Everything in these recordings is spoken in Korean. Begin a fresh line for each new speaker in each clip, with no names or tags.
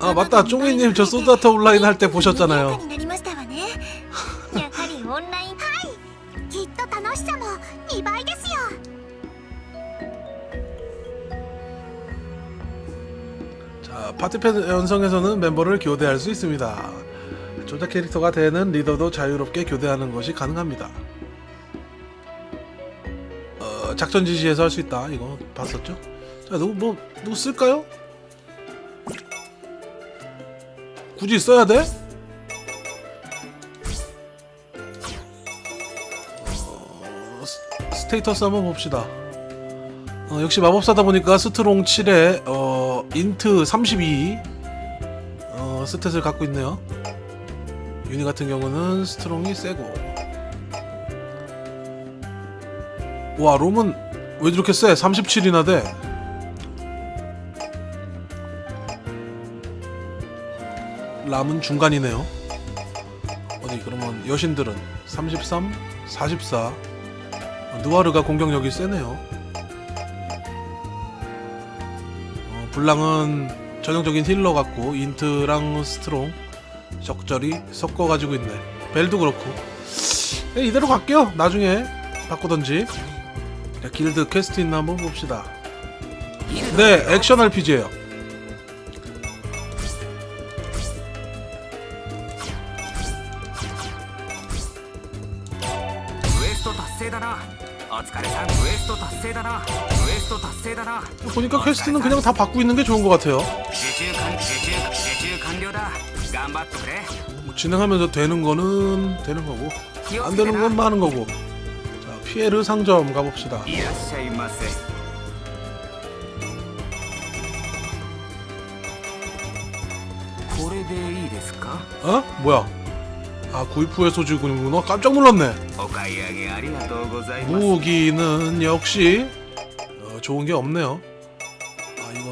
아 맞다. 쫑이님 저 소드아트 온라인 할 때 보셨잖아요. 자 파티팬 연성에서는 멤버를 교대할 수 있습니다. 조작 캐릭터가 되는 리더도 자유롭게 교대하는 것이 가능합니다. 어, 작전 지시에서 할 수 있다. 이거 봤었죠? 자 누구 뭐 누구 쓸까요? 굳이 써야 돼? 어, 스- 스테이터스 한번 봅시다 어, 역시 마법사다 보니까 스트롱 7에 어, 인트 32 어, 스탯을 갖고 있네요. 유니 같은 경우는 스트롱이 세고 와 롬은 왜 저렇게 세? 37이나 돼. 람은 중간이네요. 어디 그러면 여신들은 33, 44 어, 누아르가 공격력이 세네요. 어, 블랑은 전형적인 힐러 같고 인트랑 스트롱 적절히 섞어 가지고 있네. 벨도 그렇고. 네, 이대로 갈게요. 나중에 바꾸던지. 자, 길드 퀘스트 있나 한번 봅시다. 네, 액션 RPG예요. 보니까 퀘스트는 그냥 다 받고 있는 게 좋은 것 같아요. 뭐 진행하면서 되는 거는 되는 거고 안 되는 건 많은 거고. 자 피에르 상점 가봅시다. 어? 뭐야? 아 구입후에 소지군이구나. 깜짝 놀랐네. 무기는 역시 어, 좋은 게 없네요. 아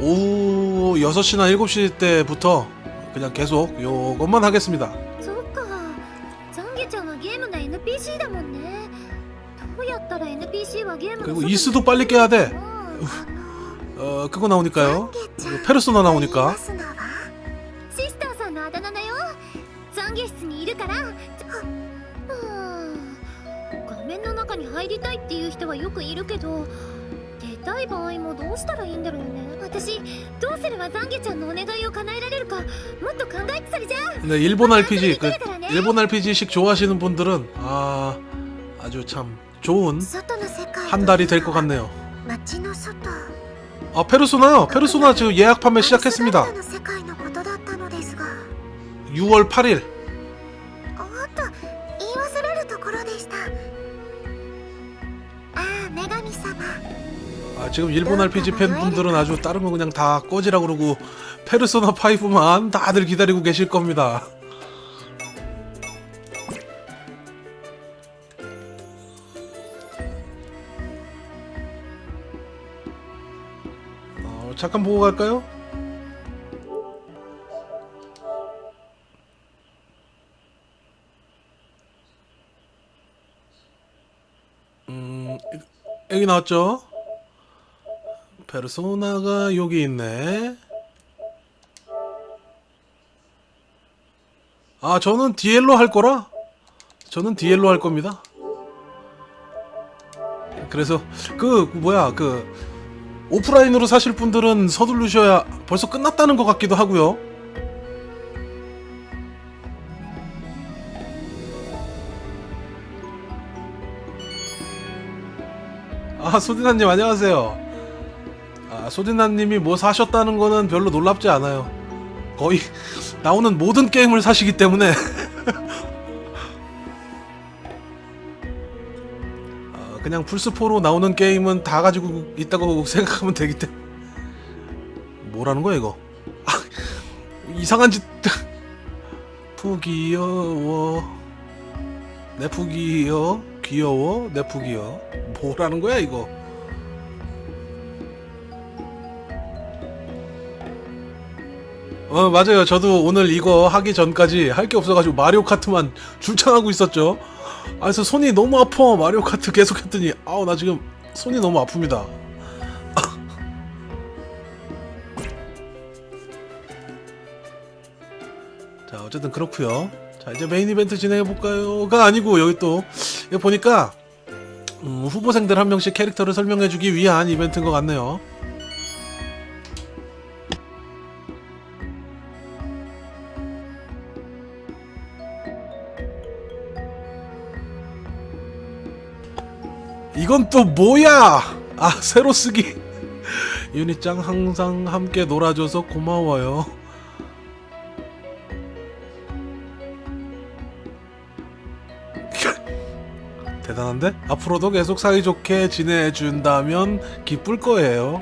오후 6시나 7시 때부터 그냥 계속 요것만 하겠습니다.
そうかザンゲちゃんはゲームの NPC だもんねどうやったら NPC はゲームの
그리고
外に
이스도 빨리 깨야 돼.
うんあの
어 그거 나오니까요.
ザンゲちゃん
페르소나 나오니까
シスターさんのあだ名だよ懺悔室にいるからはうん画面の中に入りたいっていう人はよくいるけど 出たい場合もどうしたらいいんだろうね私どうすれば懺悔ちゃんのお願いを叶えられるかもっと考えてそれじゃ
네, 일본 RPG 그 일본 RPG식 좋아하시는 분들은 아 아주 참 좋은
外の世界
한 달이 될 것 같네요.
街の外
아 페르소나요. 페르소나 지금 예약 판매 시작했습니다.
アルスガルタの世界のことだったのですが
6월 8일. 지금 일본 RPG 팬분들은 아주 다른 거 그냥 다 꺼지라 그러고 페르소나 5만 다들 기다리고 계실 겁니다. 어, 잠깐 보고 갈까요? 음, 여기 나왔죠? 페르소나가 여기 있네. 아, 저는 디엘로 할 거라? 저는 디엘로 할 겁니다. 그래서 그 뭐야 그 오프라인으로 사실 분들은 서두르셔야 벌써 끝났다는 것 같기도 하고요. 아 소디나님 안녕하세요. 아 소디나님이 뭐 사셨다는 거는 별로 놀랍지 않아요. 거의 나오는 모든 게임을 사시기 때문에. 아, 그냥 플스4로 나오는 게임은 다 가지고 있다고 생각하면 되기 때문에 뭐라는 거야 이거? 아, 이상한 짓. 푸기여워. 내 푸기여. 귀여워. 내 푸기여. 뭐라는 거야 이거 어 맞아요. 저도 오늘 이거 하기 전까지 할 게 없어가지고 마리오 카트만 줄창하고 있었죠. 아, 그래서 손이 너무 아파. 마리오 카트 계속 했더니 아우 나 지금 손이 너무 아픕니다. 자 어쨌든 그렇고요. 자 이제 메인 이벤트 진행해 볼까요가 아니고 여기 또 여기 보니까 음, 후보생들 한 명씩 캐릭터를 설명해 주기 위한 이벤트인 것 같네요 이건 또 뭐야? 아 새로 쓰기. 유니짱 항상 함께 놀아줘서 고마워요. 대단한데? 앞으로도 계속 사이좋게 지내준다면 기쁠 거예요.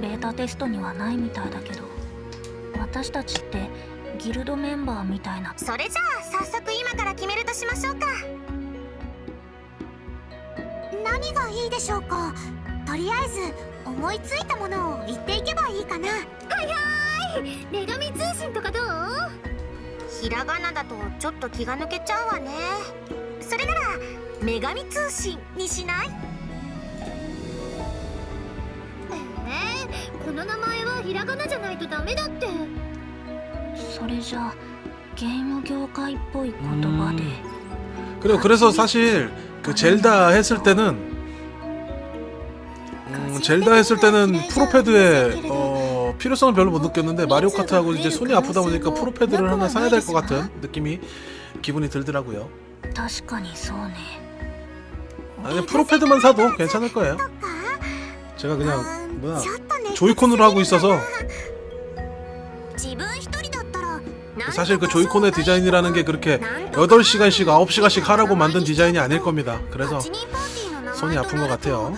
ベータテストにはないみたいだけど私たちってギルドメンバーみたいな。
それじゃあ早速今から決めるとしましょうか。何がいいでしょうか？とりあえず思いついたものを言っていけばいいかな。はいはい。女神通信とかどう？ひらがなだとちょっと気が抜けちゃうわね。それなら女神通信にしない？の名前はひらがなじゃないとダメだって
それじゃゲーム業界っぽい言葉で
그리고 그래서 사실 그 젤다 했을 때는 음, 젤다 했을 때는 프로패드에 어, 필요성을 별로 못 느꼈는데 마리오 카트하고 이제 손이 아프다 보니까 프로패드를 하나 사야 될 것 같은 느낌이 기분이 들더라고요.
確かにそうね
아니 프로패드만 사도 괜찮을 거예요. 제가 그냥 뭐야 조이콘으로 하고 있어서 사실 그 조이콘의 디자인이라는 게 그렇게 8시간씩 9시간씩 하라고 만든 디자인이 아닐 겁니다. 그래서 손이 아픈 것 같아요.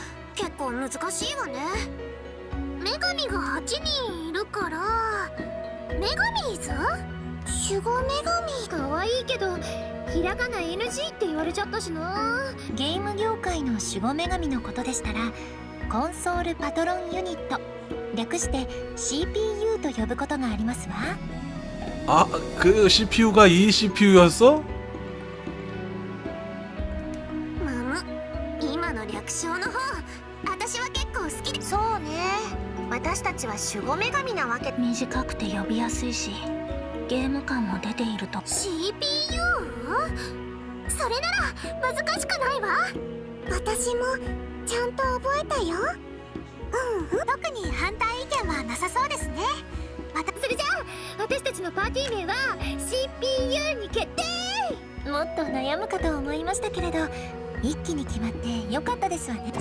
ひらがな NG って言われちゃったしなゲーム業界の守護女神のことでしたらコンソールパトロンユニット略して CPU と呼ぶことがありますわ
아, 그 CPU가 이 CPU였어?
むむ今の略称の方私は結構好きでそうね私たちは守護女神なわけ
短くて呼びやすいしゲーム感も出ていると
CPU? それなら難しくないわ私もちゃんと覚えたようん うん特に反対意見はなさそうですねまたそれじゃあ私たちのパーティー名は CPU に決定もっと悩むかと思いましたけれど一気に決まってよかったですわね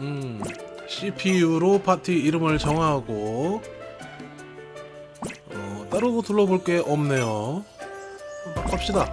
음, CPU로 파티 이름을 정하고 어, 따로 둘러볼 게 없네요. 갑시다.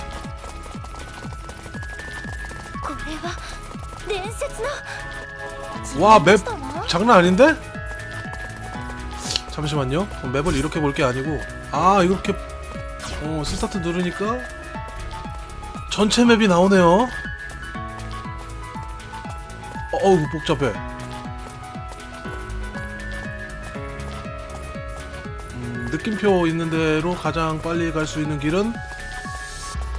와, 맵 장난 아닌데? 잠시만요. 어, 맵을 이렇게 볼 게 아니고 아, 이렇게 어, 스타트 누르니까 전체 맵이 나오네요. 어, 어우 복잡해. 음, 느낌표 있는 대로 가장 빨리 갈 수 있는 길은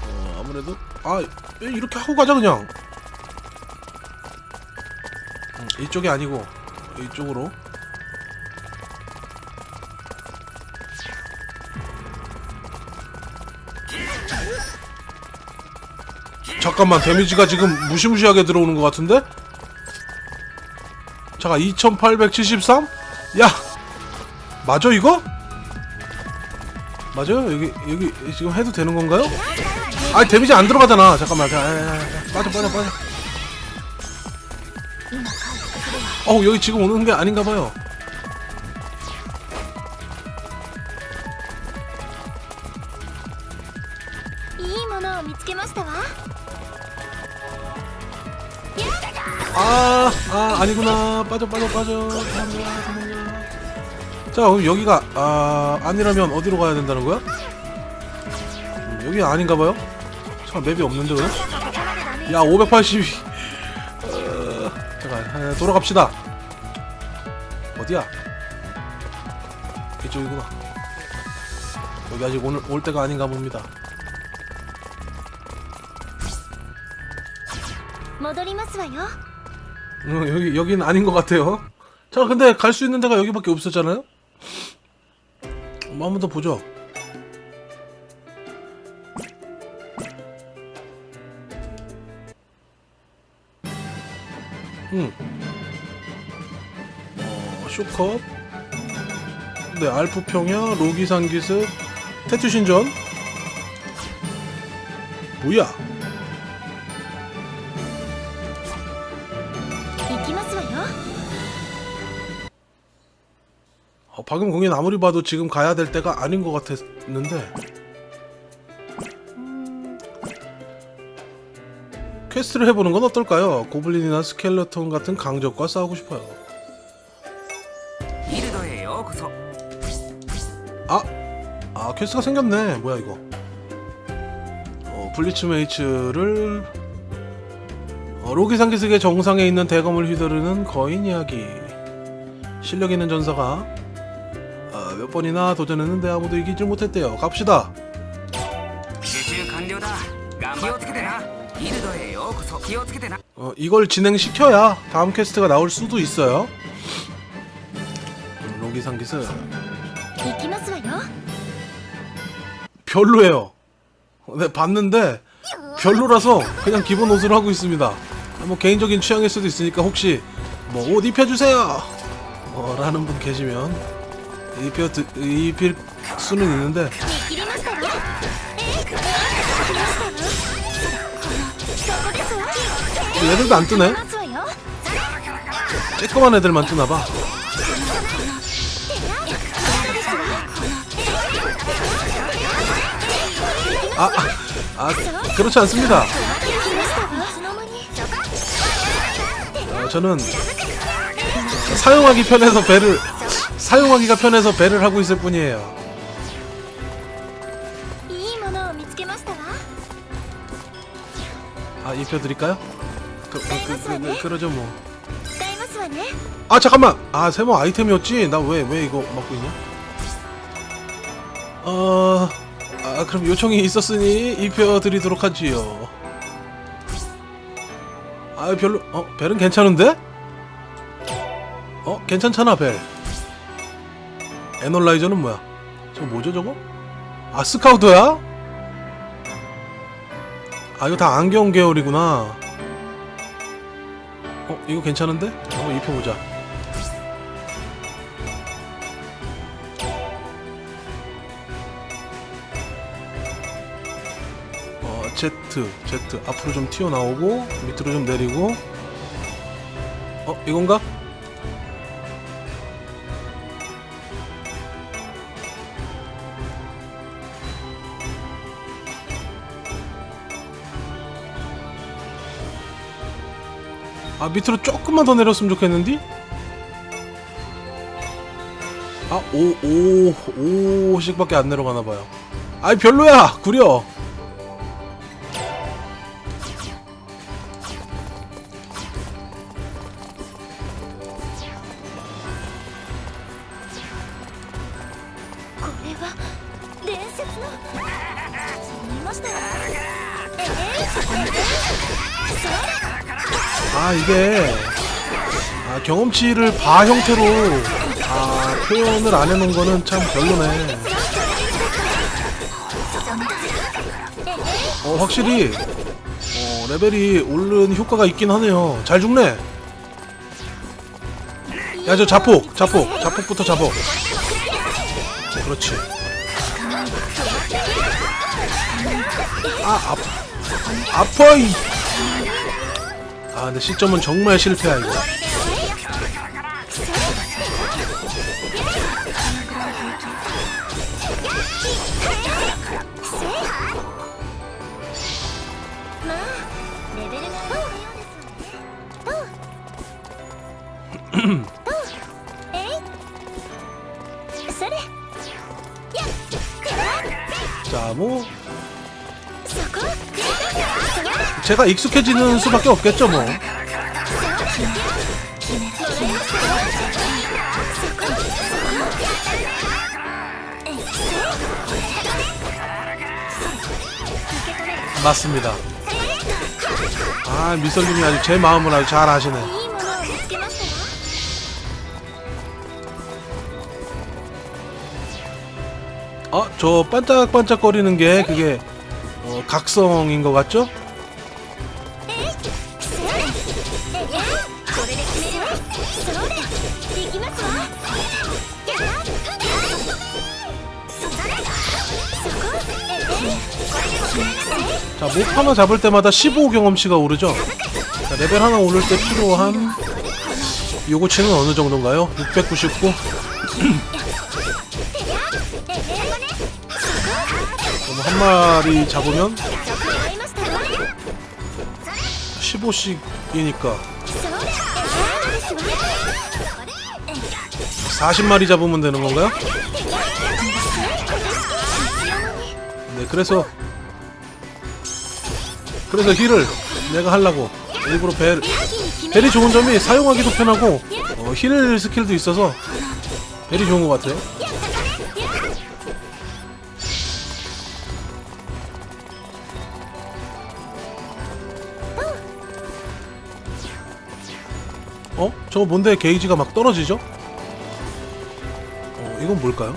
어, 아무래도 아, 이렇게 하고 가자 그냥. 이쪽이 아니고 이쪽으로 잠깐만 데미지가 지금 무시무시하게 들어오는 것 같은데? 잠깐 2873? 야! 맞아 이거? 맞아요? 여기 여기 지금 해도 되는 건가요? 아 데미지 안 들어가잖아 잠깐만 자, 야, 야, 야. 빠져 빠져 빠져 어 여기 지금 오는 게 아닌가 봐요 아, 아 아니구나 빠져 빠져 빠져 자 그럼 여기가 아 아니라면 어디로 가야 된다는 거야? 음, 여기 아닌가 봐요? 참 맵이 없는데 왜? 야 582. 어, 잠깐 아, 돌아갑시다. 어디야? 이쪽이구나. 여기 아직 오늘 올 때가 아닌가 봅니다.
戻りますわよ
어, 여기 여기는 아닌 것 같아요. 자, 근데 갈 수 있는 데가 여기밖에 없었잖아요. 뭐 한 번 더 보죠. 쇼컵 네 알프평야 로기상기습 태투신전. 뭐야? 어, 방금 공연 아무리 봐도 지금 가야 될 때가 아닌 것 같았는데. 퀘스트를 해보는 건 어떨까요? 고블린이나 스켈레톤 같은 강적과 싸우고 싶어요. 아 퀘스트가 생겼네 뭐야 이거 어, 블리츠 메이츠를 어, 로기 상기석의 정상에 있는 대검을 휘두르는 거인 이야기 실력 있는 전사가 아, 몇 번이나 도전했는데 아무도 이기질 못했대요 갑시다
受注完了だ頑張って気をつけてなギルドへようこそ気をつけてな
어, 이걸 진행시켜야 다음 퀘스트가 나올 수도 있어요. 음, 로기 상기스
行きますわよ
별로예요. 네, 봤는데 별로라서 그냥 기본 옷으로 하고 있습니다. 뭐 개인적인 취향일 수도 있으니까 혹시 뭐 옷 입혀주세요! 어, 라는 분 계시면 입혀, 입힐 수는 있는데 얘들도 안 뜨네? 쬐끄만 애들만 뜨나봐 아, 아, 아 그렇지 않습니다. 어, 저는 사용하기 편해서 배를 사용하기가 편해서 배를 하고 있을 뿐이에요. 아 입혀드릴까요? 그, 그, 그, 그, 그 그러죠 뭐. 아 잠깐만. 아 세모 아이템이었지. 나 왜 왜 이거 먹고 있냐? 어. 아 그럼 요청이 있었으니 입혀드리도록 하지요. 아 별로. 어 벨은 괜찮은데? 어 괜찮잖아 벨. 에널라이저는 뭐야? 저거 뭐죠 저거? 아 스카우터야? 아 이거 다 안경 계열이구나. 어 이거 괜찮은데? 한번 입혀보자. Z Z 앞으로 좀 튀어나오고 밑으로 좀 내리고 어 이건가? 아 밑으로 조금만 더 내렸으면 좋겠는데? 아, 오, 오, 오씩밖에 안 내려가나 봐요. 아이 별로야, 구려. 아 경험치를 바 형태로 아 표현을 안 해놓은 거는 참 별로네. 어 확실히 어, 레벨이 오른 효과가 있긴 하네요. 잘 죽네. 야 저 자폭, 자폭, 자폭부터 잡어. 그렇지. 아, 아, 아파 이. 아, 근데 시점은 정말 실패야 이거. 제가 익숙해지는 수밖에 없겠죠 뭐. 맞습니다. 아 미선님이 아주 제 마음을 아주 잘 아시네. 어, 저 반짝반짝거리는 게 그게 어, 각성인 것 같죠? 자, 목 하나 잡을 때마다 15 경험치가 오르죠? 자, 레벨 하나 오를 때 필요한 요고치는 어느 정도인가요? 699? 그럼 한 마리 잡으면 15씩이니까 40마리 잡으면 되는 건가요? 네, 그래서 그래서 힐을 내가 하려고 일부러 벨 벨이 좋은 점이 사용하기도 편하고 어, 힐 스킬도 있어서 벨이 좋은 것 같아요. 어? 저거 뭔데 게이지가 막 떨어지죠? 어, 이건 뭘까요?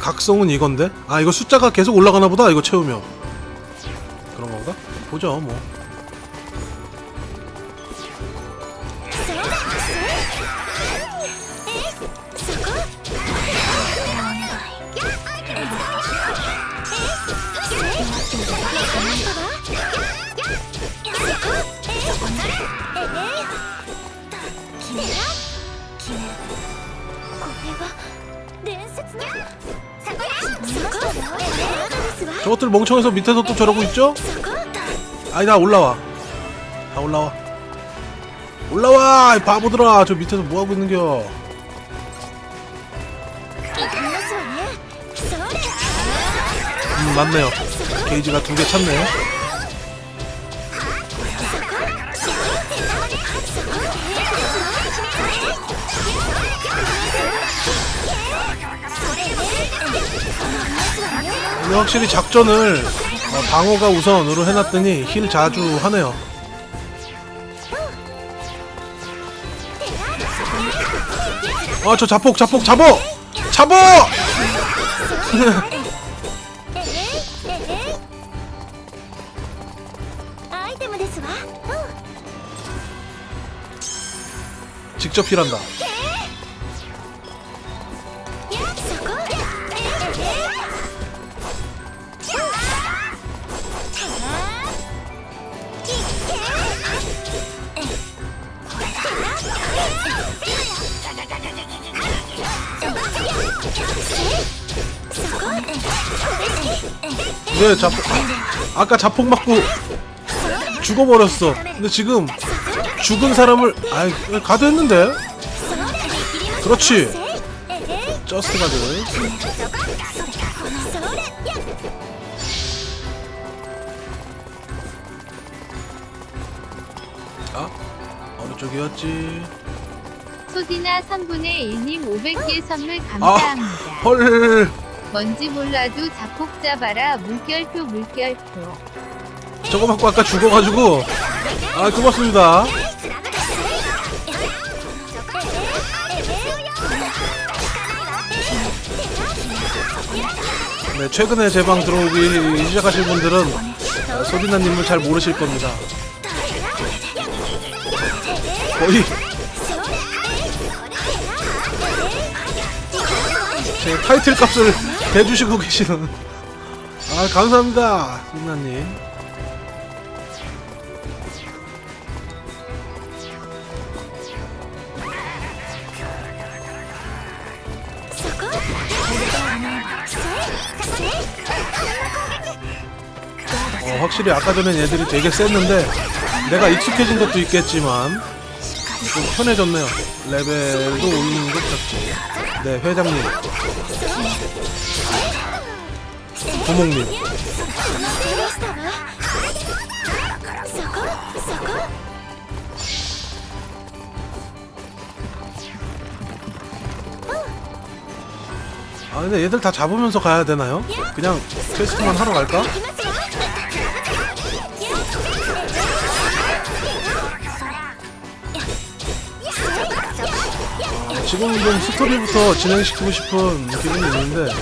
각성은 이건데? 아, 이거 숫자가 계속 올라가나 보다, 이거 채우면. 보죠 뭐 저것들 멍청해서 밑에서 또 저러고 있죠? 아니 나 올라와. 다 올라와. 올라와! 이 바보들아. 저 밑에서 뭐하고 있는겨? 음 맞네요. 게이지가 두 개 찼네요 근데 확실히 작전을 어, 방어가 우선으로 해놨더니 힐 자주 하네요 아 저 자폭 자폭 잡어! 잡어! 직접 힐한다 왜 자폭 아까 자폭 맞고 죽어버렸어. 근데 지금 죽은 사람을 아이 가도 했는데? 그렇지. 저스트 가드 아 어느 쪽이었지?
소디나 3분의 1님 500개 선물
아
감사합니다.
헐.
뭔지 몰라도 자폭 잡아라 물결표 물결표.
저거 맞고 아까 죽어가지고 아 고맙습니다. 네 최근에 제 방 들어오기 시작하실 분들은 어, 소디나님을 잘 모르실 겁니다. 거의 제 타이틀 값을 대주시고 계시는 아 감사합니다 소디나님. 어, 확실히 아까 전엔 얘들이 되게 셌는데 내가 익숙해진 것도 있겠지만 좀 편해졌네요 레벨도 올리는 것 같고 네 회장님 부목님 아 근데 얘들 다 잡으면서 가야 되나요? 그냥 퀘스트만 하러 갈까? 지금 좀 스토리부터 진행시키고 싶은 기분이 있는데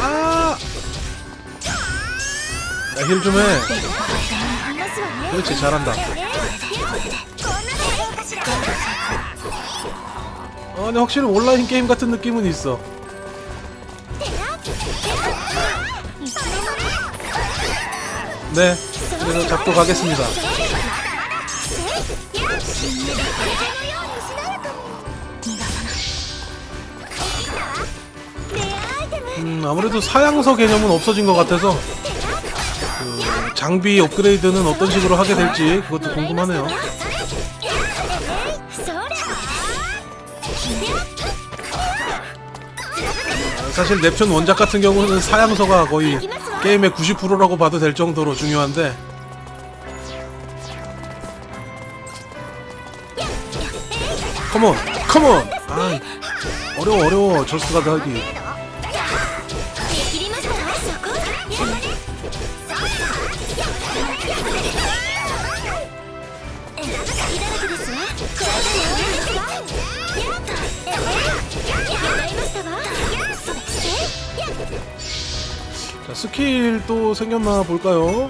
아! 야힐좀 해. 그렇지 잘한다.
어,
아니 확실히 온라인 게임 같은 느낌은 있어. 네, 그래서 잡고 가겠습니다. 음, 아무래도 사양서 개념은 없어진 것 같아서 그 장비 업그레이드는 어떤 식으로 하게 될지 그것도 궁금하네요. 사실 넵튠 원작 같은 경우는 사양서가 거의 게임의 90%라고 봐도 될 정도로 중요한데 컴온 컴온 아 어려워 어려워 저스트가드 하기 스킬 또 생겼나 볼까요?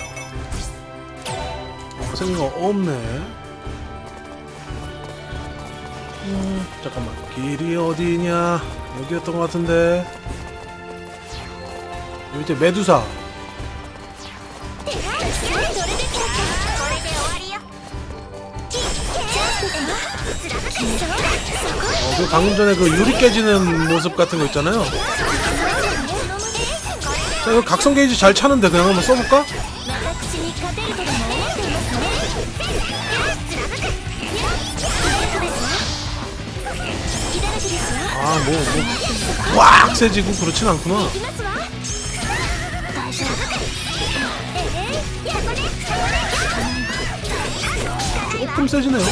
생긴 거 없네. 음, 잠깐만. 길이 어디냐? 여기였던 것 같은데. 밑에 메두사. 어, 그 방금 전에 그 유리 깨지는 모습 같은 거 있잖아요. 자 이거 각성 게이지 잘 차는데 그냥 한번 써볼까? 아뭐뭐확 뭐. 뭐. 세지고 그렇진 않구나
음. 어,
조금 세지네요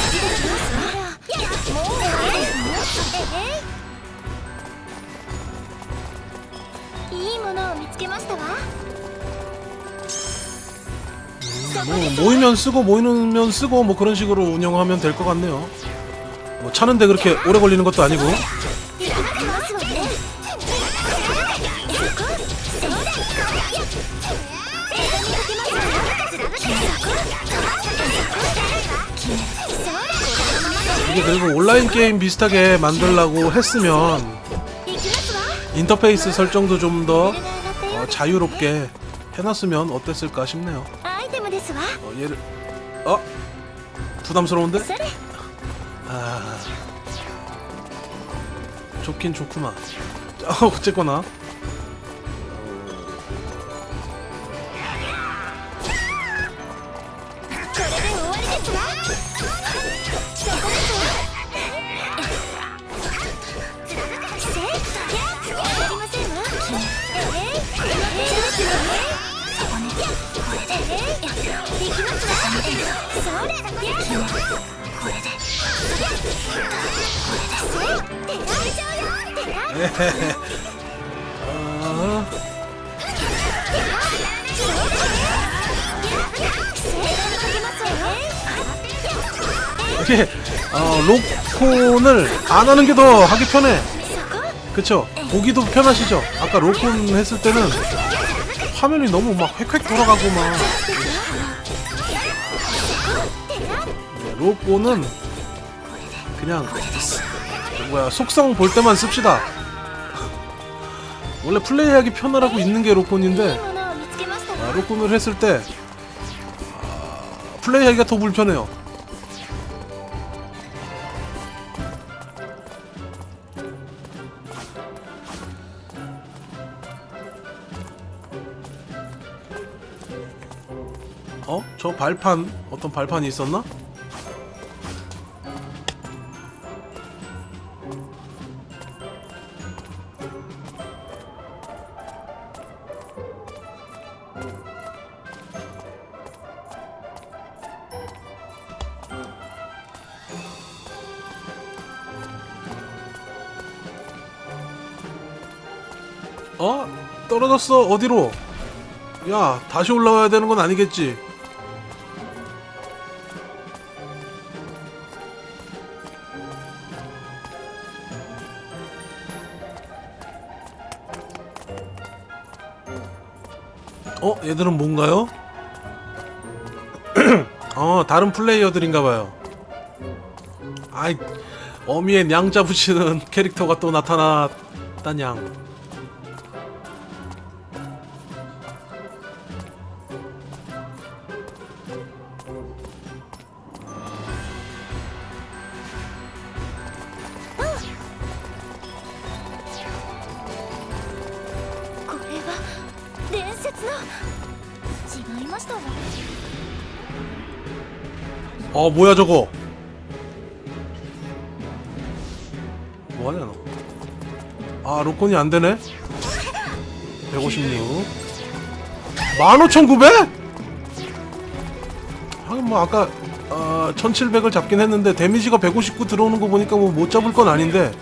뭐,
뭐 모이면 쓰고 모이면 쓰고 뭐 그런 식으로 운영하면 될 것 같네요. 뭐 차는데 그렇게 오래 걸리는 것도 아니고. 이게 그리고 온라인 게임 비슷하게 만들라고 했으면 인터페이스 설정도 좀더
어,
자유롭게 해놨으면 어땠을까 싶네요. 얘를 어? 부담스러운데? 아 좋긴 좋구만 어, 어쨌거나 이렇게 어, 로콘을 안 하는 게 더 하기 편해. 그쵸? 보기도 편하시죠? 아까 로콘 했을 때는 화면이 너무 막 획획 돌아가고 막 로꼬는 그냥 뭐야 속성 볼 때만 씁시다 원래 플레이하기 편하라고 있는 게 로꼬인데 아, 로꼬를 했을 때 아, 플레이하기가 더 불편해요 어? 저 발판 어떤 발판이 있었나? 떨어졌어 어디로? 야 다시 올라와야 되는 건 아니겠지? 어? 얘들은 뭔가요? 어 다른 플레이어들인가봐요 아이 어미의 냥자 붙이는 캐릭터가 또 나타났다냥
어
뭐야 저거? 뭐하냐 너아 로콘이 안되네? 156 15,900? 하긴 뭐 아까 어, 1700을 잡긴 했는데 데미지가 159 들어오는 거 보니까 뭐 못 잡을 건 아닌데.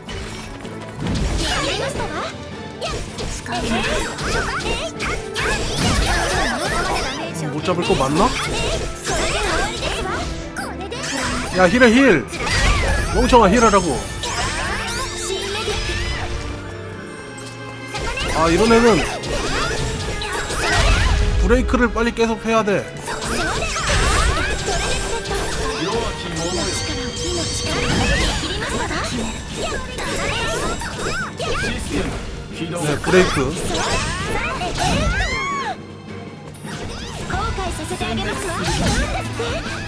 못 잡을 거 맞나? 야 힐해 힐. 멍청아 힐하라고. 아 이런 애는 브레이크를 빨리 계속 해야 돼.
네, 브레이크.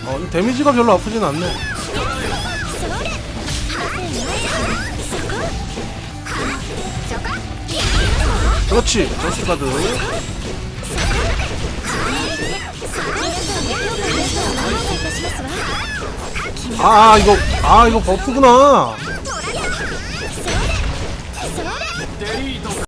어, 데미지가 별로 아프진 않네. 그렇지, 저스트 가드. 아, 이거, 아, 이거 버프구나.